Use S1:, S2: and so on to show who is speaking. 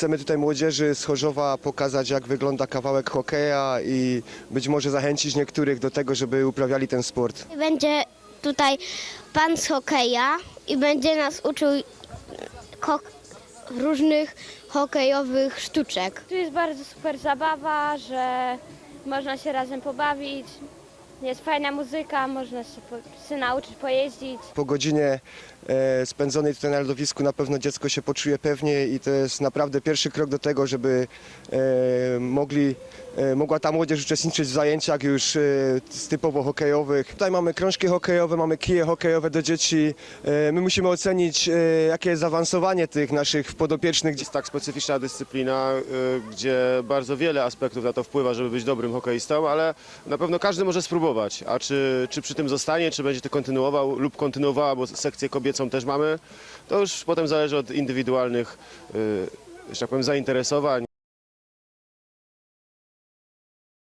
S1: chcemy tutaj młodzieży z Chorzowa pokazać, jak wygląda kawałek hokeja i być może zachęcić niektórych do tego, żeby uprawiali ten sport.
S2: Będzie tutaj pan z hokeja i będzie nas uczył ko- różnych hokejowych sztuczek.
S3: Tu jest bardzo super zabawa, że można się razem pobawić. Jest fajna muzyka, można się, po, się nauczyć pojeździć.
S1: Po godzinie e, spędzonej tutaj na lodowisku na pewno dziecko się poczuje pewnie i to jest naprawdę pierwszy krok do tego, żeby e, mogli, mogła ta młodzież uczestniczyć w zajęciach już e, z typowo hokejowych. Tutaj mamy krążki hokejowe, mamy kije hokejowe do dzieci. E, my musimy ocenić, e, jakie jest zaawansowanie tych naszych podopiecznych.
S4: jest tak specyficzna dyscyplina, gdzie bardzo wiele aspektów na to wpływa, żeby być dobrym hokeistą, ale na pewno każdy może spróbować. A czy, czy przy tym zostanie, czy będzie to kontynuował lub kontynuowała, bo sekcję kobiecą też mamy, to już potem zależy od indywidualnych, że tak powiem, zainteresowań.